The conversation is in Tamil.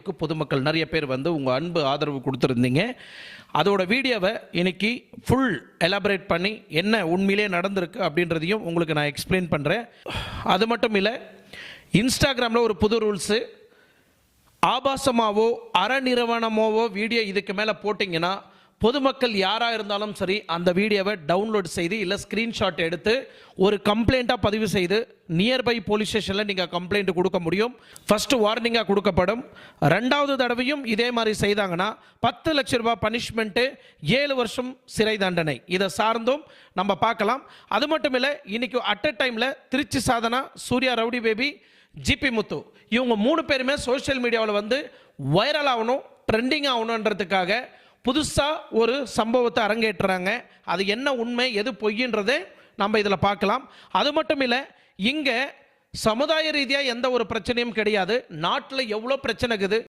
வீடியோவுக்கு பொதுமக்கள் நிறைய பேர் வந்து உங்கள் அன்பு ஆதரவு கொடுத்துருந்தீங்க. அதோட வீடியோவை இன்னைக்கு ஃபுல் எலாபரேட் பண்ணி என்ன உண்மையிலே நடந்திருக்கு அப்படின்றதையும் உங்களுக்கு நான் எக்ஸ்பிளைன் பண்ணுறேன் அது மட்டும் இல்லை இன்ஸ்டாகிராமில் ஒரு புது ரூல்ஸு ஆபாசமாகவோ அறநிறுவனமாவோ வீடியோ இதுக்கு மேலே போட்டிங்கன்னா பொதுமக்கள் யாராக இருந்தாலும் சரி அந்த வீடியோவை டவுன்லோட் செய்து இல்லை ஸ்க்ரீன்ஷாட் எடுத்து ஒரு கம்ப்ளைண்ட்டாக பதிவு செய்து நியர்பை போலீஸ் ஸ்டேஷனில் நீங்கள் கம்ப்ளைண்ட் கொடுக்க முடியும். ஃபஸ்ட்டு வார்னிங்காக கொடுக்கப்படும். ரெண்டாவது தடவையும் இதே மாதிரி செய்தாங்கன்னா பத்து லட்ச ரூபாய் பனிஷ்மெண்ட்டு ஏழு வருஷம் சிறை தண்டனை. இதை சார்ந்தும் நம்ம பார்க்கலாம். அது மட்டும் இல்லை இன்றைக்கி அட் அ டைமில் Tiruchi Sadhana Surya rowdy baby G முத்து இவங்க மூணு பேருமே சோஷியல் மீடியாவில் வந்து வைரல் ஆகணும் ட்ரெண்டிங் ஆகணுன்றதுக்காக புதுசாக ஒரு சம்பவத்தை அரங்கேற்றுறாங்க. அது என்ன உண்மை எது பொய்ன்றதை நம்ம இதில் பார்க்கலாம். அது மட்டும் இல்லை இங்கே சமுதாய ரீதியாக எந்த ஒரு பிரச்சனையும் கிடையாது. நாட்டில் எவ்வளோ பிரச்சனை இருக்குது?